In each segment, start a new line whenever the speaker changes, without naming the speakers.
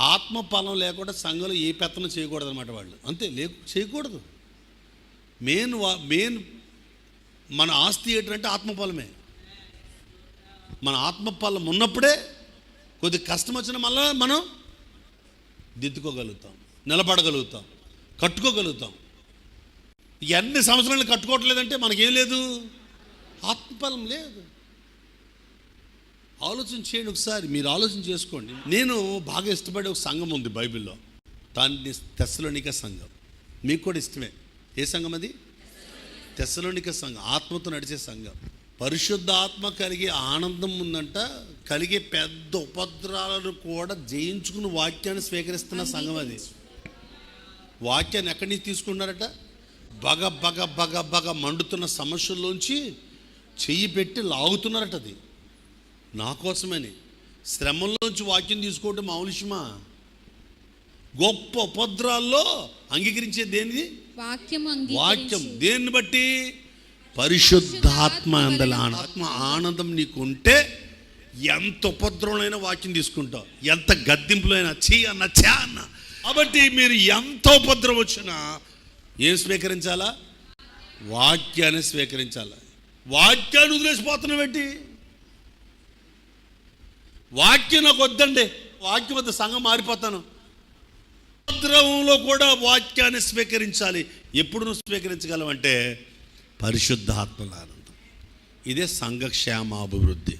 ఆత్మ ఫలం లేకుండా సంఘంలో ఏ పెత్తనం చేయకూడదు అనమాట వాళ్ళు. అంతే లే చేయకూడదు. మెయిన్ వా- మెయిన్ మన ఆస్తి ఏంటంటే ఆత్మఫలమే. మన ఆత్మఫలం ఉన్నప్పుడే కొద్ది కష్టం వచ్చిన మళ్ళా మనం దిద్దుకోగలుగుతాం నిలబడగలుగుతాం కట్టుకోగలుగుతాం. ఎన్ని సంవత్సరాలు కట్టుకోవట్లేదంటే మనకేం లేదు? ఆత్మఫలం లేదు. ఆలోచన చేయండి ఒకసారి మీరు ఆలోచన చేసుకోండి. నేను బాగా ఇష్టపడే ఒక సంఘం ఉంది బైబిల్లో. దాన్ని తెస్సలోనిక సంఘం. మీకు కూడా ఇష్టమే. ఏ సంఘం అది? తెస్సలోనిక సంఘం. ఆత్మతో నడిచే సంఘం. పరిశుద్ధ ఆత్మ కలిగే ఆనందం ఉందంట కలిగే పెద్ద ఉపద్రాలను కూడా జయించుకుని వాక్యాన్ని స్వీకరిస్తున్న సంఘం అది. వాక్యాన్ని ఎక్కడి నుంచి తీసుకున్నారట బగ బగ బగ బగ మండుతున్న సమస్యల్లోంచి చెయ్యి పెట్టి లాగుతున్నారట అది. నా కోసమని. శ్రమంలోంచి వాక్యం తీసుకోవటం మామూలు విషయమా గొప్ప ఉపద్రాల్లో అంగీకరించే దేనిది? వాక్యం దేన్ని బట్టి? పరిశుద్ధాత్మ అందల ఆత్మ ఆనందం నీకు ఉంటే ఎంత ఉపద్రవమైన వాక్యం తీసుకుంటావు. ఎంత గద్దింపులైనా చీ అన్న చా అన్న. కాబట్టి మీరు ఎంత ఉపద్రవం వచ్చినా ఏం స్వీకరించాలా? వాక్యాన్ని స్వీకరించాలా? వాక్యాన్ని వదిలేసిపోతున్నావు ఏంటి వాక్యం నాకు వద్దండి. వాక్యం వద్ద సంఘం మారిపోతాను. ఉపద్రవంలో కూడా వాక్యాన్ని స్వీకరించాలి. ఎప్పుడు నువ్వు స్వీకరించగలవంటే పరిశుద్ధాత్మల ఆనందం ఇదే సంఘ క్షేమాభివృద్ధి.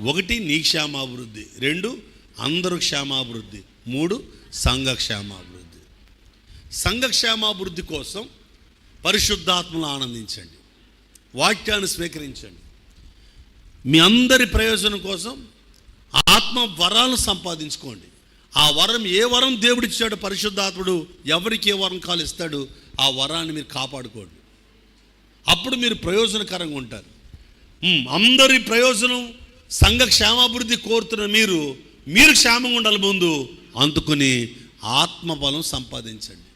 ఒకటి నీ క్షేమాభివృద్ధి. రెండు అందరు క్షేమాభివృద్ధి. మూడు సంఘ సంఘక్షేమాభివృద్ధి కోసం పరిశుద్ధాత్మను ఆనందించండి. వాక్యాన్ని స్వీకరించండి. మీ అందరి ప్రయోజనం కోసం ఆత్మ వరాలను సంపాదించుకోండి. ఆ వరం ఏ వరం దేవుడిచ్చాడు పరిశుద్ధాత్ముడు? ఎవరికి ఏ వరం కాలిస్తాడు? ఆ వరాన్ని మీరు కాపాడుకోండి. అప్పుడు మీరు ప్రయోజనకరంగా ఉంటారు. అందరి ప్రయోజనం సంఘ క్షేమాభివృద్ధి కోరుతున్న మీరు మీరు క్షేమంగా ఉండాలి ముందు. అందుకుని ఆత్మబలం సంపాదించండి.